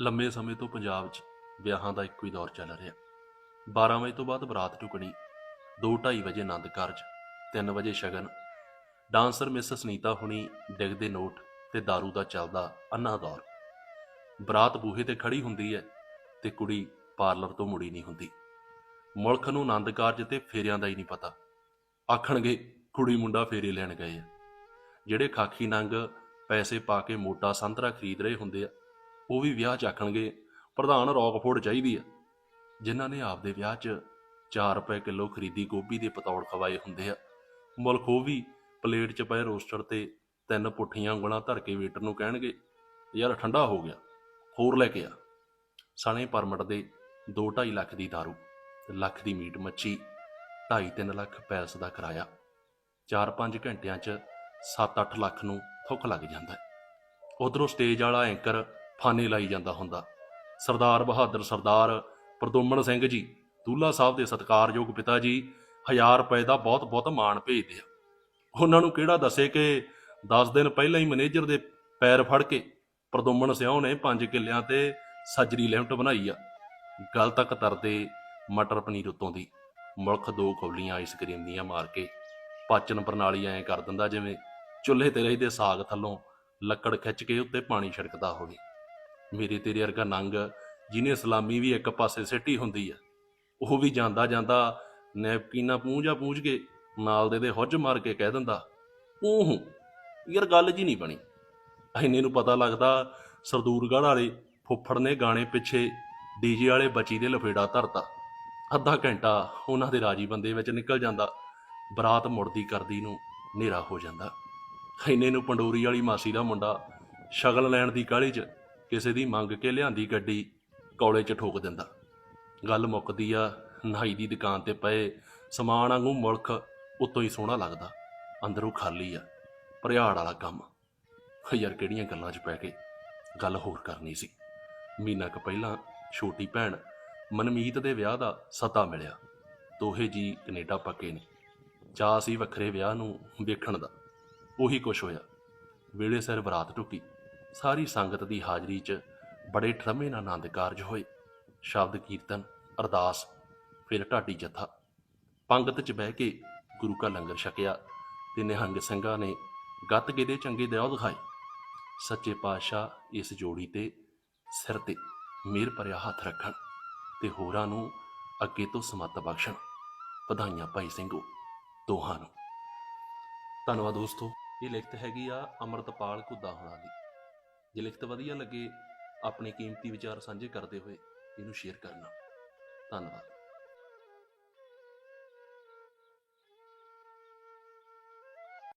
ਲੰਮੇ ਸਮੇਂ ਤੋਂ ਪੰਜਾਬ 'ਚ ਵਿਆਹਾਂ ਦਾ ਇੱਕੋ ਹੀ ਦੌਰ ਚੱਲ ਰਿਹਾ। 12 ਵਜੇ ਤੋਂ ਬਾਅਦ ਬਰਾਤ ਟੁਕਣੀ 2:30 ਵਜੇ ਆਨੰਦ ਕਾਰਜ 3 ਵਜੇ ਸ਼ਗਨ। ਡਾਂਸਰ ਮਿਸ ਸੁਨੀਤਾ ਹੁਣੀ ਡਿੱਗਦੇ ਨੋਟ ਤੇ दारू ਦਾ ਚੱਲਦਾ ਅੰਨਾ ਦੌਰ। ਬਰਾਤ ਬੂਹੇ ਤੇ ਖੜੀ ਹੁੰਦੀ ਹੈ ਤੇ ਕੁੜੀ ਪਾਰਲਰ ਤੋਂ ਮੁੜੀ ਨਹੀਂ ਹੁੰਦੀ। ਮੁਲਕ ਨੂੰ ਆਨੰਦ ਕਾਰਜ ਤੇ ਫੇਰਿਆਂ ਦਾ ਹੀ ਨਹੀਂ ਪਤਾ। ਆਖਣਗੇ, ਕੁੜੀ ਮੁੰਡਾ ਫੇਰੇ ਲੈਣ ਗਏ ਆ। ਜਿਹੜੇ ਖਾਕੀ ਨੰਗ ਪੈਸੇ ਪਾ ਕੇ ਮੋਟਾ ਸੰਤਰਾ ਖਰੀਦ ਰਹੇ ਹੁੰਦੇ ਆ ਉਹ ਵੀ ਵਿਆਹ ਚ ਆਖਣਗੇ, ਪ੍ਰਧਾਨ ਰੌਕਫੋਰਡ ਚਾਹੀਦੀ ਆ। ਜਿਨ੍ਹਾਂ ਨੇ ਆਪਦੇ ਵਿਆਹ 'ਚ 4 ਰੁਪਏ ਕਿਲੋ ਖਰੀਦੀ ਗੋਭੀ ਦੇ ਪਤੌੜ ਖਵਾਏ ਹੁੰਦੇ ਆ। ਮੁਲਕ ਉਹ ਵੀ ਪਲੇਟ 'ਚ ਪਏ ਰੋਸਟਰ ਤੇ ਤਿੰਨ ਪੁੱਠੀਆਂ ਉਂਗਲਾਂ ਧਰ ਕੇ ਵੇਟਰ ਨੂੰ ਕਹਿਣਗੇ, ਯਾਰ ਠੰਡਾ ਹੋ ਗਿਆ, ਹੋਰ ਲੈ ਕੇ ਆ। ਸਣੇ ਪਰਮਟ ਦੇ 2.5 ਲੱਖ ਦੀ दारू ਤੇ ਲੱਖ ਦੀ ਮੀਟ ਮੱਛੀ 2.5-3 ਲੱਖ ਪੈਲਸ ਦਾ ਕਿਰਾਇਆ 4-5 ਘੰਟਿਆਂ 'ਚ 7-8 ਲੱਖ ਨੂੰ ਥੁੱਕ ਲੱਗ ਜਾਂਦਾ ਹੈ। ਉਧਰੋਂ ਸਟੇਜ ਵਾਲਾ ਐਂਕਰ ਫਾਨੇ ਲਾਈ ਜਾਂਦਾ ਹੁੰਦਾ। ਸਰਦਾਰ ਬਹਾਦਰ ਸਰਦਾਰ ਪ੍ਰਦੋਮਨ ਸਿੰਘ ਜੀ, ਦੂਲਾ ਸਾਹਿਬ ਦੇ ਸਤਿਕਾਰਯੋਗ ਪਿਤਾ ਜੀ 1000 ਰੁਪਏ ਦਾ ਬਹੁਤ ਬਹੁਤ ਮਾਣ ਭੇਜਦੇ ਆ। ਉਹਨਾਂ ਨੂੰ ਕਿਹੜਾ ਦੱਸੇ ਕਿ 10 ਦਿਨ ਪਹਿਲਾਂ ਹੀ ਮੈਨੇਜਰ ਦੇ ਪੈਰ ਫੜ ਕੇ ਪ੍ਰਦੋਮਨ ਸਿਉ ਨੇ 5 ਕਿੱਲਿਆਂ ਤੇ ਸੱਜਰੀ ਲਿਮਟ ਬਣਾਈ ਆ। ਗੱਲ ਤੱਕ ਤਰਦੇ ਮਟਰ ਪਨੀਰ ਉਤੋਂ ਦੀ। ਮੁਲਕ ਦੋ ਕੌਲੀਆਂ ਆਈਸਕ੍ਰੀਮ ਦੀਆਂ ਮਾਰ ਕੇ ਪਾਚਨ ਪ੍ਰਣਾਲੀ ਐਂ ਕਰ ਦਿੰਦਾ ਜਿਵੇਂ ਚੁੱਲ੍ਹੇ ਤੇ ਰਹਿਦੇ ਸਾਗ ਥੱਲੋਂ ਲੱਕੜ ਖਿੱਚ ਕੇ ਉੱਤੇ ਪਾਣੀ ਛਿੜਕਦਾ ਹੋਵੇ। ਮੇਰੇ ਤੇਰੇ ਵਰਗਾ ਨੰਗ, ਜਿਹਨੇ ਸਲਾਮੀ ਵੀ ਇੱਕ ਪਾਸੇ ਸਿੱਟੀ ਹੁੰਦੀ ਆ, ਉਹ ਵੀ ਜਾਂਦਾ ਜਾਂਦਾ ਨੈਪਕਿਨਾ ਪੂੰਝਾ ਪੂੰਝ ਕੇ, ਨਾਲ ਦੇ ਦੇ ਹੁੱਜ ਮਾਰ ਕੇ ਕਹਿ ਦਿੰਦਾ ਊਹ ਯਾਰ ਗੱਲ ਜੀ ਨਹੀਂ ਬਣੀ। ਐਨੇ ਨੂੰ ਪਤਾ ਲੱਗਦਾ ਸਰਦੂਰਗੜ੍ਹ ਵਾਲੇ ਫੁੱਫੜ ਨੇ ਗਾਣੇ ਪਿੱਛੇ ਡੀਜੇ ਵਾਲੇ ਬੱਚੀ ਦੇ ਲਫੇੜਾ ਧਰਤਾ। ਅੱਧਾ ਘੰਟਾ ਉਹਨਾਂ ਦੇ ਰਾਜੀ ਬੰਦੇ ਵਿੱਚ ਨਿਕਲ ਜਾਂਦਾ, ਬਰਾਤ ਮੁੜਦੀ ਕਰਦੀ ਨੂੰ ਹਨੇਰਾ ਹੋ ਜਾਂਦਾ। ਐਨੇ ਨੂੰ ਪੰਡੋਰੀ ਵਾਲੀ ਮਾਸੀ ਦਾ ਮੁੰਡਾ ਸ਼ਗਲ ਲੈਣ ਦੀ ਕਾਹਲੀ 'ਚ ਕਿਸੇ ਦੀ ਮੰਗ ਕੇ ਲਿਆਂਦੀ ਗੱਡੀ ਕੌਲੇ 'ਚ ਠੋਕ ਦਿੰਦਾ। ਗੱਲ ਮੁੱਕਦੀ ਆ, ਨਾਈ ਦੀ ਦੁਕਾਨ ਤੇ ਪਏ ਸਮਾਨ ਵਾਂਗੂ ਮੁਲਖ ਉਤੋਂ ਹੀ ਸੋਹਣਾ ਲੱਗਦਾ। ਅੰਦਰੋਂ ਖਾਲੀ ਆ ਭਰਿਆੜ ਵਾਲਾ ਕੰਮ। ਯਾਰ ਕਿਹੜੀਆਂ ਗੱਲਾਂ 'ਚ ਪੈ ਕੇ ਗੱਲ ਹੋਰ ਕਰਨੀ ਸੀ। ਮਹੀਨਾ ਕੁ ਪਹਿਲਾਂ ਛੋਟੀ ਭੈਣ ਮਨਮੀਤ ਦੇ ਵਿਆਹ ਦਾ ਸਤਾ ਮਿਲਿਆ। ਦੋਹੇ ਜੀ ਕੈਨੇਡਾ ਪੱਕੇ ਨੇ। ਚਾਹ ਸੀ ਵੱਖਰੇ ਵਿਆਹ ਨੂੰ ਵੇਖਣ ਦਾ। ਉਹੀ ਕੁਛ ਹੋਇਆ। ਵੇਲੇ ਸਿਰ ਬਰਾਤ ਟੁੱਕੀ ਸਾਰੀ ਸੰਗਤ ਦੀ ਹਾਜ਼ਰੀ 'ਚ ਬੜੇ ਠਰਮੇ ਨਾਲ ਆਨੰਦ ਕਾਰਜ ਹੋਏ। ਸ਼ਬਦ ਕੀਰਤਨ, ਅਰਦਾਸ, ਫਿਰ ਢਾਡੀ ਜਥਾ। ਪੰਗਤ 'ਚ ਬਹਿ ਕੇ ਗੁਰੂ ਕਾ ਲੰਗਰ ਛਕਿਆ ਤੇ ਨਿਹੰਗ ਸਿੰਘਾਂ ਨੇ ਗੱਤਕੇ ਦੇ ਚੰਗੇ ਦਿਓ ਦਿਖਾਏ। ਸੱਚੇ ਪਾਤਸ਼ਾਹ ਇਸ ਜੋੜੀ ਤੇ ਸਿਰ ਤੇ ਮੇਰ ਭਰਿਆ ਹੱਥ ਰੱਖਣ ਤੇ ਹੋਰਾਂ ਨੂੰ ਅੱਗੇ ਤੋਂ ਸਮੱਤ ਬਖਸ਼ਣ। ਵਧਾਈਆਂ ਭਾਈ ਸਿੰਘੋ, ਦੋਹਾਂ ਨੂੰ। ਧੰਨਵਾਦ ਦੋਸਤੋ, ਇਹ ਲਿਖਤ ਹੈਗੀ ਆ ਅਮਰਤਪਾਲ ਕੁੱਦਾ ਹੋਣਾ ਦੀ। ਜੇ ਲਿਖਤ ਵਧੀਆ ਲੱਗੇ ਆਪਣੇ ਕੀਮਤੀ ਵਿਚਾਰ ਸਾਂਝੇ ਕਰਦੇ ਹੋਏ ਇਹਨੂੰ ਸ਼ੇਅਰ ਕਰਨਾ। ਧੰਨਵਾਦ।